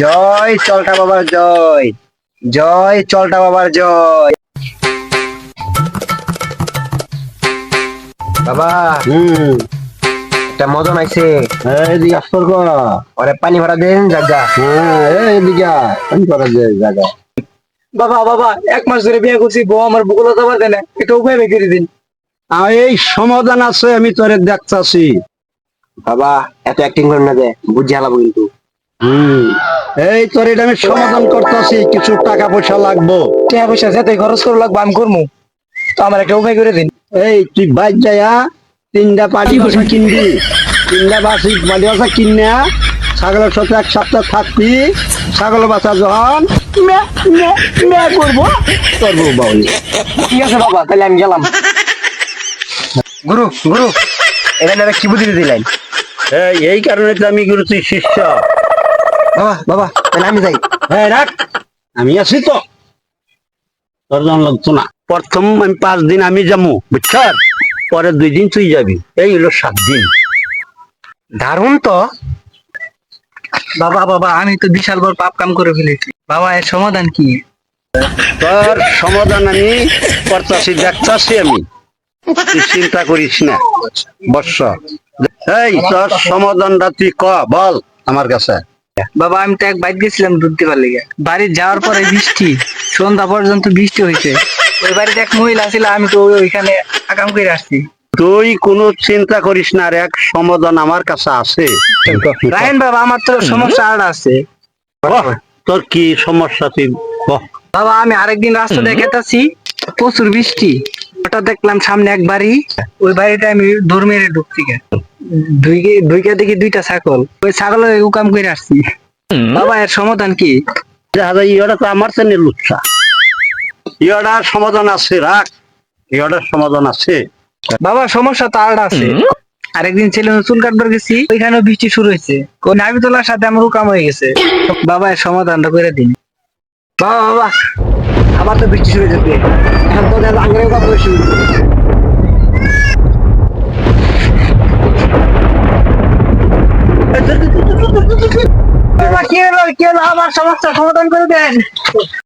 জয় চলটা বাবার জয়। জয় চলটা বাবার জয়। বাবা হুম। একটা মদন আইছে। এদিকে আসর কর ওরে পানি ভরা দেন জাগা। হ্যাঁ এদিকে। আমি করা যায় জায়গা বাবা বাবা এক মাস ধরে বিয়ে করছি বউ আমার বুকুলো যাবার দেয় না এটা উপায় বের করে দিন। আর এই সমাধান আছে আমি তোরে দেখতাছি। বাবা এত অ্যাক্টিং করেন না দে বুঝে হালাবো কিন্তু। হুম। এই তোর এটা আমি সমাধান করতেছি কিছু টাকা পয়সা লাগবো। টাকা পয়সা যেতে খরচ করে লাগবে আমি করব তো আমার একটা উপায় করে দিন। এই তুই বাইর যাইয়া তিনটা পাটি বসে কিনবি। তিনটা বাসি পাটি বসা কিনে ছাগলের সাথে এক সপ্তাহ থাকবি। ছাগল বাচ্চা যখন মে মে মে করব। করব বাউলি ঠিক আছে বাবা তাহলে আমি গেলাম। গুরু গুরু এখানে কি বুদ্ধি দিলেন? এই কারণে তো আমি গুরু তুই শিষ্য। বাবা বাবা তাহলে আমি যাই। হ্যাঁ রাখ। আমি আছি তো। তোর জন লাগতো না। প্রথম আমি পাঁচ দিন আমি যাব বুঝছার পরে দুই দিন তুই যাবি। এই হলো সাত দিন। দারুণ তো। বাবা বাবা আমি তো বিশাল বড় পাপ কাম করে ফেলেছি। বাবা এর সমাধান কি? তোর সমাধান আমি করতাছি দেখতাছি আমি। চিন্তা করিস না। বর্ষ এই তোর সমাধানটা তুই ক বল আমার কাছে। বাবা আমি তো এক বাইক গেছিলাম দুধ দিবার লেগে। বাড়ি যাওয়ার পরে বৃষ্টি সন্ধ্যা পর্যন্ত বৃষ্টি হয়েছে ওই বাড়িতে এক মহিলা ছিল আমি তো ওইখানে আকাম করে আসছি। তুই কোনো চিন্তা করিস না আর এক সমাধান আমার কাছে আছে। রায়ন বাবা আমার তো সমস্যা আর আছে। তোর কি সমস্যা তুই বাবা আমি আরেকদিন রাস্তা দেখাতেছি প্রচুর বৃষ্টি। হঠাৎ দেখলাম সামনে এক বাড়ি ওই বাড়িটা আমি দৌড় মেরে ঢুকছি। গে। দুই দুইটা দেখি দুইটা ছাগল। ওই ছাগলের উকাম করে আসছি। বাবা এর সমাধান কি? তো আমার চেনে লুচ্ছা। সমাধান আছে রাখ। সমাধান আছে। বাবা সমস্যা তো আর আছে। আরেকদিন ছেলে চুল কাটবার গেছি ওইখানে বৃষ্টি শুরু হয়েছে। ওই নাবি তোলার সাথে আমার উকাম হয়ে গেছে। বাবা এর সমাধানটা করে দিন। বাবা বাবা আবার তো বৃষ্টি শুরু হয়ে যাবে এখন তো কথা শুরু কি হলো কি হলো? আমার সমস্যা সমাধান করে দেন।